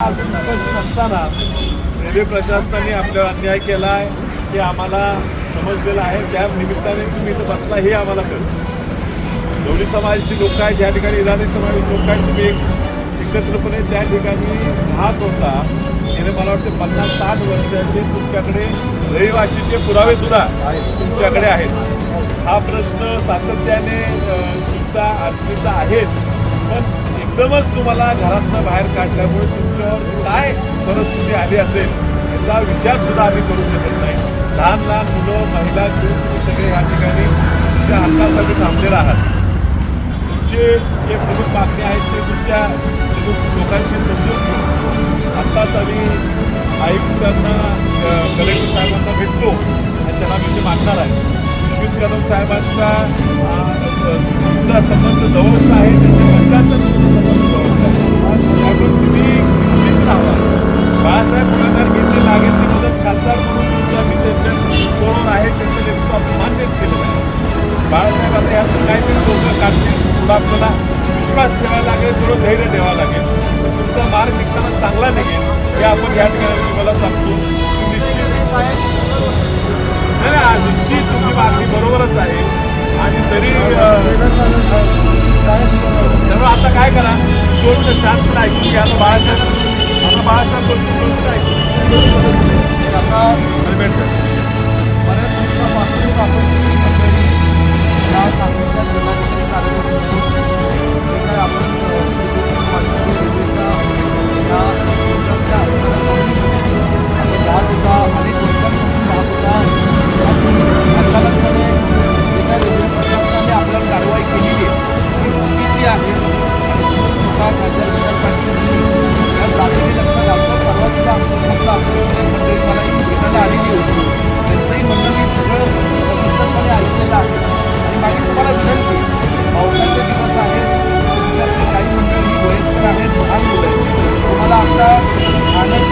असताना रेल्वे प्रशासनाने आपल्यावर अन्याय केला आहे हे आम्हाला समजलेलं आहे. त्या निमित्ताने तुम्ही इथं बसला हे आम्हाला कळतं. दोन्ही समाजाची लोक आहेत ज्या ठिकाणी इराणी समाजाची लोक आहेत तुम्ही एक- एकत्रपणे त्या ठिकाणी राहत होता. गेले मला वाटतं पन्नास साठ वर्षाचे तुमच्याकडे रहिवाशीचे पुरावे सुद्धा तुमच्याकडे आहेत. हा प्रश्न सातत्याने तुमचा अडचणीचा आहेच. पण एकदमच तुम्हाला घरातनं बाहेर काढल्यामुळे तुमच्यावर काय परिस्थिती आली असेल याचा विचार सुद्धा आम्ही करू शकत नाही. लहान लहान मुलं महिला घेऊन तुम्ही सगळे या ठिकाणी तुमच्या हक्कासाठी थांबलेला आहात. तुमचे जे प्रमुख मागणी आहेत ते तुमच्या लोकांशी समजून घेऊन आत्ताच आम्ही आयुक्तांना कलेक्टर साहेबांना भेटतो आणि त्यांना मी ते मागणार आहे. विश्वित कदम साहेबांचा बाळासाहेब आता यातून काहीतरी लोक काढतील थोडा आपल्याला विश्वास ठेवावा लागेल थोडं धैर्य ठेवावं लागेल. तर तुमचा मार्ग निघताना चांगला निघेल हे आपण या ठिकाणी तुम्हाला सांगतो. निश्चित नाही नाही, निश्चित तुमची मागणी बरोबरच आहे. आणि तरी त्यामुळे आता काय करा गोष्ट शांत ऐकून घ्या. आता बाळासाहेब आता बाळासाहेब बोलतो ऐकून आता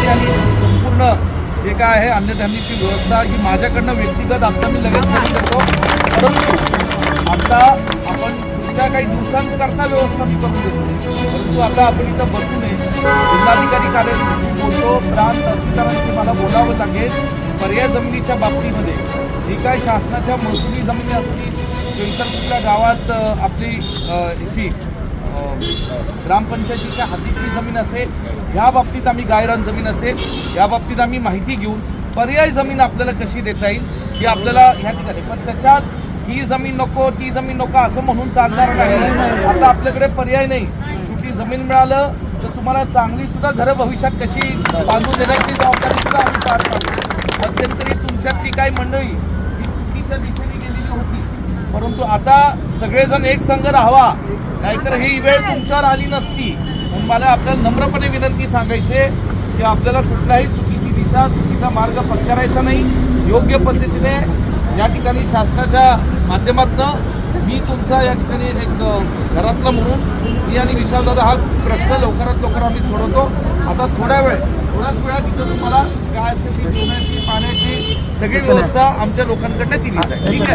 खाण्याची आणि संपूर्ण जे काय आहे अन्नधान्याची व्यवस्था ही माझ्याकडनं व्यक्तिगत आता मी लगेच करू शकतो परंतु आता आपण पुढच्या काही दिवसांकरता व्यवस्था मी करून देतो. परंतु आता आपण इथं बसू नये जिल्हाधिकारी कार्यालय बोलतो प्रांत तहसीलदारांशी मला बोलावं लागेल. पर्याय जमिनीच्या बाबतीमध्ये. जी काय शासनाच्या महसुली जमिनी असतील किंवा कुठल्या गावात आपली याची ह्याची ग्रामपंचायतीच्या हातीतली जमीन असेल ह्या बाबतीत आम्ही गायरान जमीन असेल या बाबतीत आम्ही माहिती घेऊन पर्याय जमीन आपल्याला कशी देता येईल ही आपल्याला ह्या ठिकाणी. पण त्याच्यात ही जमीन नको ती जमीन नको असं म्हणून चालणार नाही. आता आपल्याकडे पर्याय नाही. छोटी जमीन मिळालं तर तुम्हाला चांगली सुद्धा घरं भविष्यात कशी बांधून देण्याची जबाबदारी सुद्धा आम्ही पार पाडतो मध्यंतरी तुमच्यातली काही मंडळी ही चुकीच्या दिशेने गेलेली होती. परंतु आता सगळेजण एक संघ राहावा. नाहीतर ही वेळ तुमच्यावर आली नसती. पण मला आपल्याला नम्रपणे विनंती सांगायचे की आपल्याला कुठल्याही चुकीची दिशा चुकीचा मार्ग पत्करायचा नाही. योग्य पद्धतीने या ठिकाणी शासनाच्या माध्यमातून मी तुमचा या ठिकाणी एक घरातलं म्हणून मी आणि विशालदादा हा प्रश्न लवकरात लवकर आम्ही सोडवतो. आता थोड्या वेळ थोड्याच वेळात तिथं तुम्हाला काय असेल ती पाण्याची सगळी व्यवस्था आमच्या लोकांकडनं दिली जाईल. ठीक आहे?